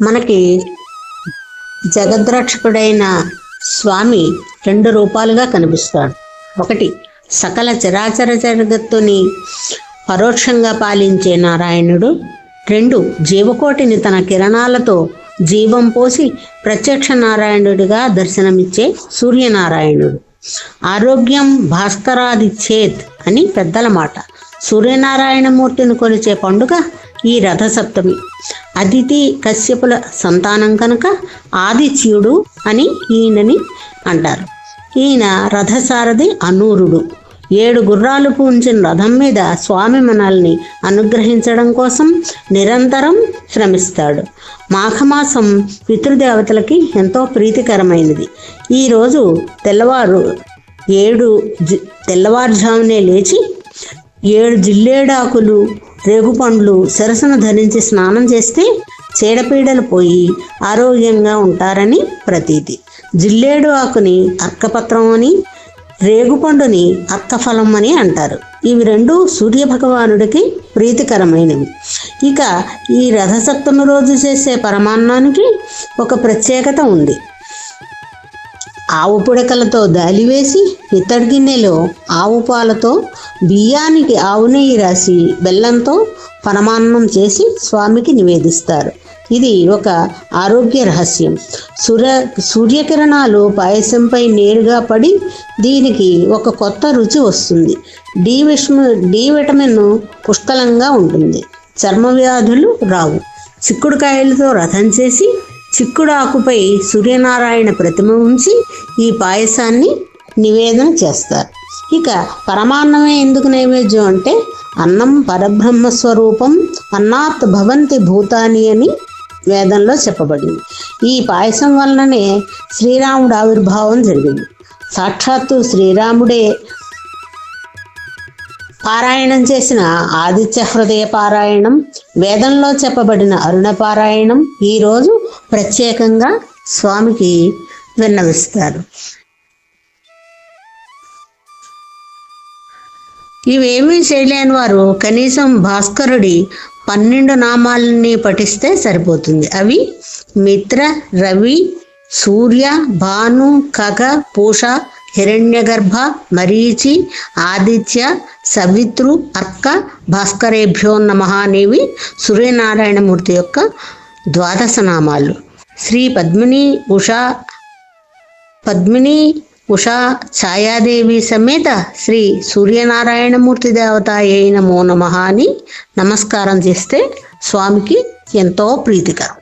మనకి జగద్రక్షకుడైన స్వామి రెండు రూపాలుగా కనిపిస్తాడు. ఒకటి సకల చరాచర జగత్తుని పరోక్షంగా పాలించే నారాయణుడు. రెండు జీవకోటిని తన కిరణాలతో జీవం పోసి ప్రత్యక్ష నారాయణుడిగా దర్శనమిచ్చే సూర్యనారాయణుడు. ఆరోగ్యం భాస్కరాది చేత్ అని పెద్దల మాట. సూర్యనారాయణమూర్తిని కొలిచే పండుగ ఈ రథసప్తమి. అదితి కశ్యపుల సంతానం కనుక ఆదిత్యుడు అని ఈయనని అంటారు. ఈయన రథసారథి అనూరుడు. ఏడు గుర్రాలు పూంచిన రథం మీద స్వామి మనల్ని అనుగ్రహించడం కోసం నిరంతరం శ్రమిస్తాడు. మాఘమాసం పితృదేవతలకి ఎంతో ప్రీతికరమైనది. ఈరోజు తెల్లవారు ఏడు జి- తెల్లవారుజామునే లేచి ఏడు జిల్లేడాకులు రేగుపండ్లు సరసన ధరించి స్నానం చేస్తే చీడపీడలు పోయి ఆరోగ్యంగా ఉంటారని ప్రతీతి. జిల్లేడు ఆకుని అర్కపత్రం అని రేగుపండుని అర్కఫలం అని అంటారు. ఇవి రెండు సూర్య భగవానుడికి ప్రీతికరమైనవి. ఇక ఈ రథసప్తమి రోజు చేసే పరమాన్నానికి ఒక ప్రత్యేకత ఉంది. ఆవు పుడకలతో దాలివేసి ఇత్తడి గిన్నెలో ఆవు పాలతో బియ్యానికి ఆవు నెయ్యి రాసి బెల్లంతో పరమాన్నం చేసి స్వామికి నివేదిస్తారు. ఇది ఒక ఆరోగ్య రహస్యం. సూర్య సూర్యకిరణాలు పాయసంపై నేరుగా పడి దీనికి ఒక కొత్త రుచి వస్తుంది. డి విష్ణు డి విటమిన్ పుష్కలంగా ఉంటుంది. చర్మ వ్యాధులు రావు. చిక్కుడుకాయలతో రథం చేసి చిక్కుడు ఆకుపై సూర్యనారాయణ ప్రతిమ ఉంచి ఈ పాయసాన్ని నివేదన చేస్తారు. ఇక పరమాన్నమే ఎందుకు నైవేద్యం అంటే అన్నం పరబ్రహ్మ స్వరూపం అన్నాత్ భవంతి భూతాని అని వేదంలో చెప్పబడింది. ఈ పాయసం వలననే శ్రీరాముడు ఆవిర్భావం జరిగింది. సాక్షాత్తు శ్రీరాముడే పారాయణం చేసిన ఆదిత్య హృదయ పారాయణం వేదంలో చెప్పబడిన అరుణ పారాయణం ఈరోజు ప్రత్యేకంగా స్వామికి విన్నవిస్తారు. ఇవేమీ చేయలేని వారు కనీసం భాస్కరుడి పన్నెండు నామాలని పఠిస్తే సరిపోతుంది. అవి మిత్ర రవి సూర్య భాను ఖగ పూష హిరణ్యగర్భ మరీచి ఆదిత్య సవిత్రు అర్క భాస్కరేభ్యో నమ అనేవి సూర్యనారాయణమూర్తి యొక్క ద్వాదశ నామాలు శ్రీ పద్మిని ఉషా పద్మిని ఉషా ఛాయాదేవి సమేత శ్రీ సూర్యనారాయణమూర్తి దేవతాయ నమో నమ అని నమస్కారం చేస్తే స్వామికి ఎంతో ప్రీతికరం.